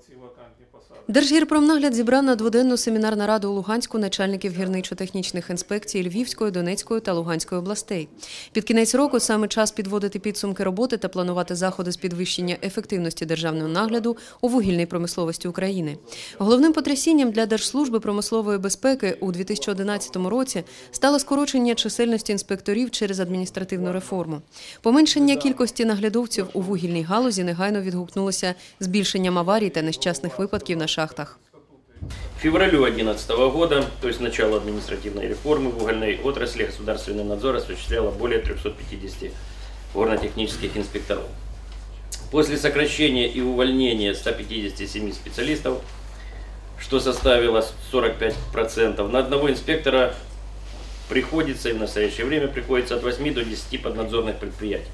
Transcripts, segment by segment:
оці вакантні посади. Держгірпромнагляд зібрав на дводенну семінарну раду у Луганську начальників гірничо-технічних інспекцій Львівської, Донецької та Луганської областей. Під кінець року саме час підводити підсумки роботи та планувати заходи з підвищення ефективності державного нагляду у вугільній промисловості України. Головним потрясінням для Держслужби промислової безпеки у 2011 році стало скорочення чисельності інспекторів через адміністративну реформу. Поменшення кількості наглядовців у вугільній галузі негайно відгукнулося збільшенням аварій та нещасних випадків на шахтах. К февралю 2011 года, то есть начало административной реформы в угольной отрасли, государственный надзор осуществляло более 350 горно-технических инспекторов. После сокращения и увольнения 157 специалистов, что составило 45%, на одного инспектора приходится и в настоящее время приходится от 8 до 10 поднадзорных предприятий.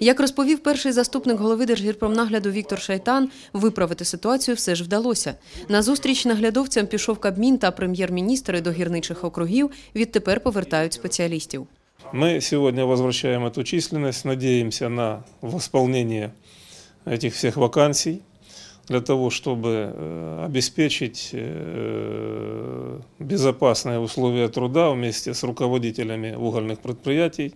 Як розповів перший заступник голови Держгірпромнагляду Віктор Шайтан, виправити ситуацію все ж вдалося. На зустріч наглядовцям пішов Кабмін та прем'єр-міністри до гірничих округів. Відтепер повертають спеціалістів. Мы сегодня возвращаем эту численность, надеемся на восполнение этих всех вакансий для того, чтобы э, обеспечить э, безопасные условия труда вместе с руководителями угольных предприятий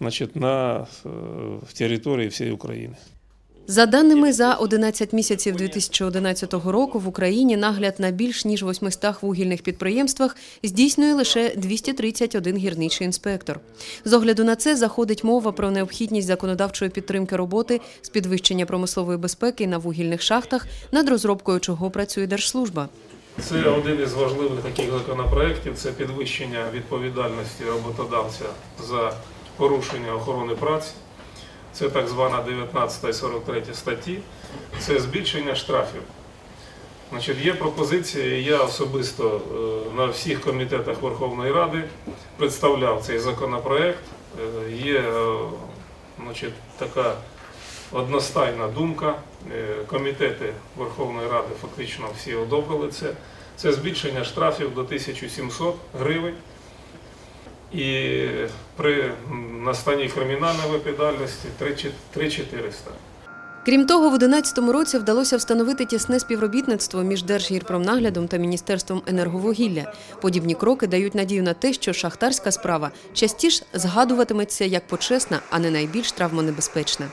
значит, на э, в территории всей Украины. За даними за 11 місяців 2011 року в Україні нагляд на більш ніж 800 вугільних підприємствах здійснює лише 231 гірничий інспектор. З огляду на це заходить мова про необхідність законодавчої підтримки роботи з підвищення промислової безпеки на вугільних шахтах, над розробкою чого працює Держслужба. Це один із важливих таких законопроєктів це підвищення відповідальності роботодавця за порушення охорони праці. Це так звана 19 і 43 статті, це збільшення штрафів. Значить, є пропозиція, я особисто е, на всіх комітетах Верховної Ради представляв цей законопроект. Е, Є е, значить, така одностайна думка. Комітети Верховної Ради фактично всі одобрили це. Це збільшення штрафів до 1700 гривень. І при настанні кримінальної відповідальності 3400. Крім того, в 2011 році вдалося встановити тісне співробітництво між Держгірпромнаглядом та Міністерством енерговугілля. Подібні кроки дають надію на те, що шахтарська справа частіше згадуватиметься як почесна, а не найбільш травмонебезпечна.